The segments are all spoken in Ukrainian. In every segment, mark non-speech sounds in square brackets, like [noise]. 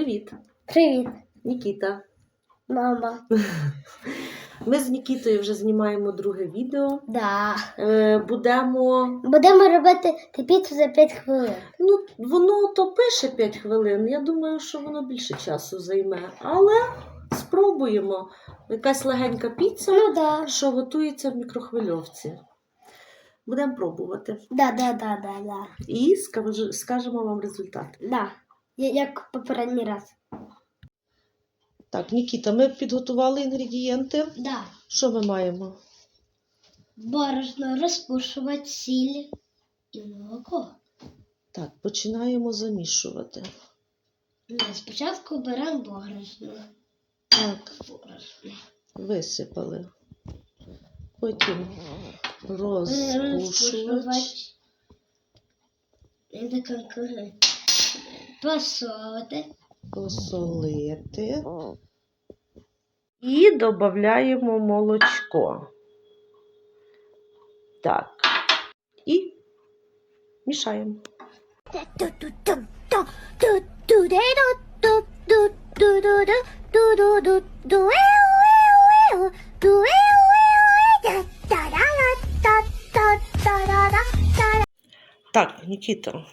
Привіт, Привіт, Нікіта. мама. [laughs] Ми з Нікітою вже знімаємо друге відео. Да. Е, будемо. Будемо робити піцу за 5 хвилин. Ну, воно то пише 5 хвилин. Я думаю, що воно більше часу займе. Але спробуємо. Якась легенька піца, Ну да. що готується в мікрохвильовці. Будемо пробувати. Да, да, да, да, да. І скаж- скажемо вам результат. Да. Я- Як попередній раз. Так, Нікіта, ми підготували інгредієнти. Да. Що ми маємо? Борошно розпушувати, сіль і молоко. Так, починаємо замішувати. Спочатку беремо борошно. Так, Борошно. висипали. Потім Е, розпушувач. Посолити. посолити і додаємо молочко. Так. І мішаємо. Так, Нікіта,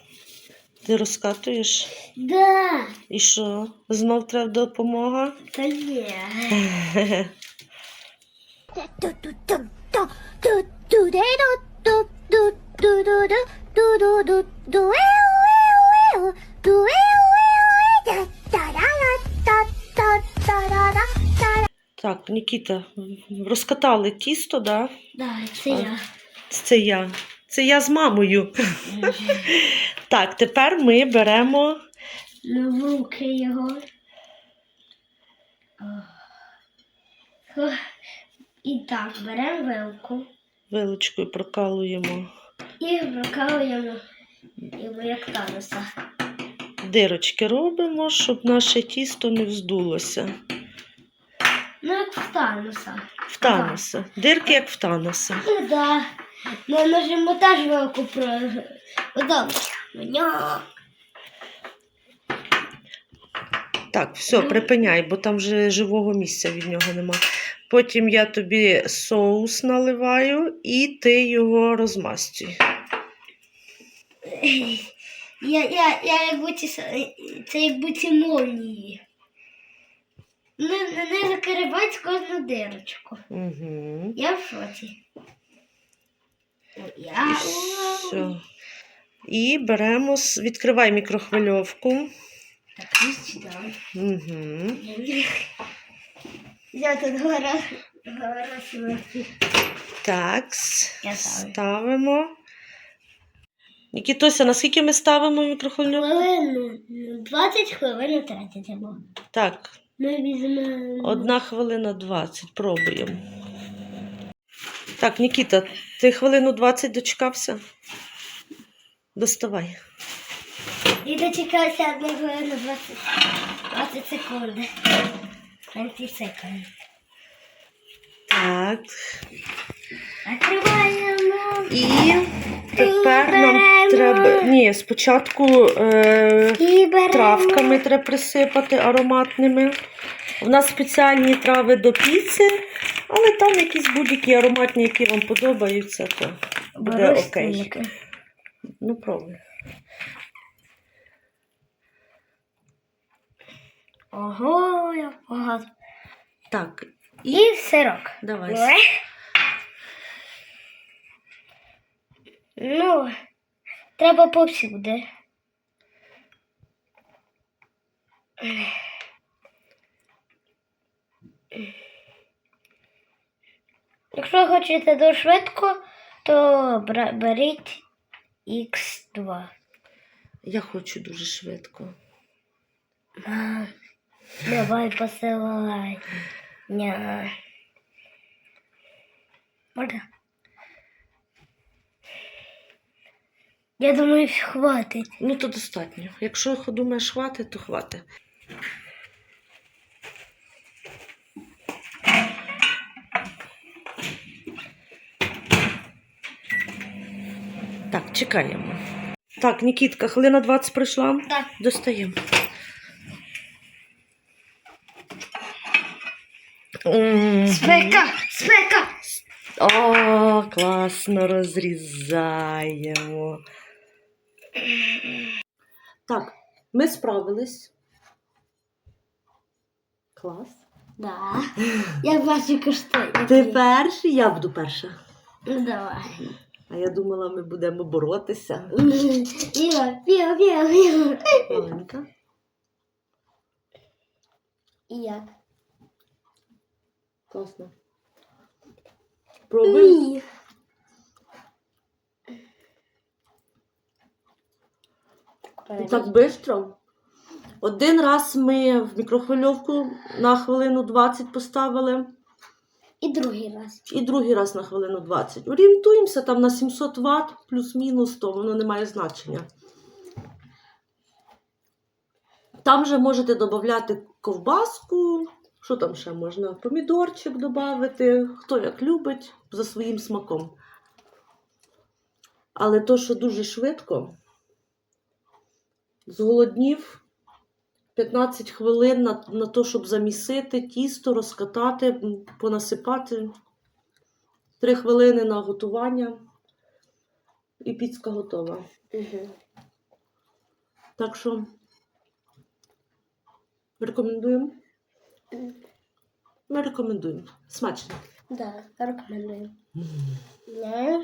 ти розкатуєш? Да, І що? Знов треба допомога? та є. Так, Нікіта, розкатали тісто, да? Да, це я. Це я. Це я з мамою. Так, тепер ми беремо Ну, в руки його. І так, беремо вилку вилочкою, прокалуємо і прокалуємо його як таноса. дирочки робимо, щоб наше тісто не вздулося. Ну, як в таноса. В таноса. Дирки, як в таноса. Ну, да. Ми можемо теж вилку про... Отак. Так, все, припиняй, бо там вже живого місця від нього нема. Потім я тобі соус наливаю і ти його розмастюй. Я, я, я як будь це як будь молнії. Не, не, не закривати кожну дирочку. Угу. Я в шоці. Я... Все. І беремо, відкривай мікрохвильовку. І. Угу. Я тут гора. Так, ставимо. Нікітося, наскільки ми ставимо мікрохвильовку? Хвилину, 20 хвилин тратимо. Так, Ми візьмемо... одна хвилина 20. Пробуємо. Так, Нікіта, ти хвилину 20 дочекався? Доставай. І дочекався одну хвилину 20, 20 секунд. 20 секунд. Так. Закриваємо. І тепер нам треба. Ні, спочатку е... Травками треба присипати ароматними. У нас спеціальні трави до піци, але там якісь будь-які ароматні, які вам подобаються, то буде окей. Ну, пробуй. Ого, як багато. Так, І сирок. давай. Ой. Ну, треба повсюди. Якщо хочете дуже швидко, то беріть Х2. Я хочу дуже швидко. Мам, давай посилай. Ня. Можна? Я думаю, хватить. Ну, то достатньо. Якщо думаєш, хватить, то хватить. Так, чекаємо. Так, Нікітка, хвилина 20 прийшла. Так. Достаємо. Спека! Спека! О, класно розрізаємо. Так, ми справились. Клас. Да. Я бачу кошти. Ти перший, я буду перша. Ну, давай. А я думала, ми будемо боротися. Піва, піва, піва, піва. Маленька. І як? Класно. Пробуй. Так швидко. Один раз ми в мікрохвильовку на хвилину 20 поставили, І другий раз. і другий раз на хвилину 20. Орієнтуємося там на 700 Вт плюс-мінус, то воно не має значення. Там же можете додати ковбаску, що там ще можна? Помідорчик додати, хто як любить, за своїм смаком. Але то, що дуже швидко, зголоднів 15 хвилин на, на те, щоб замісити тісто, розкатати, понасипати. 3 хвилини на готування. І піцка готова. Угу. Так що рекомендуємо. Ми рекомендуємо. Смачно. Да, рекомендую. Да.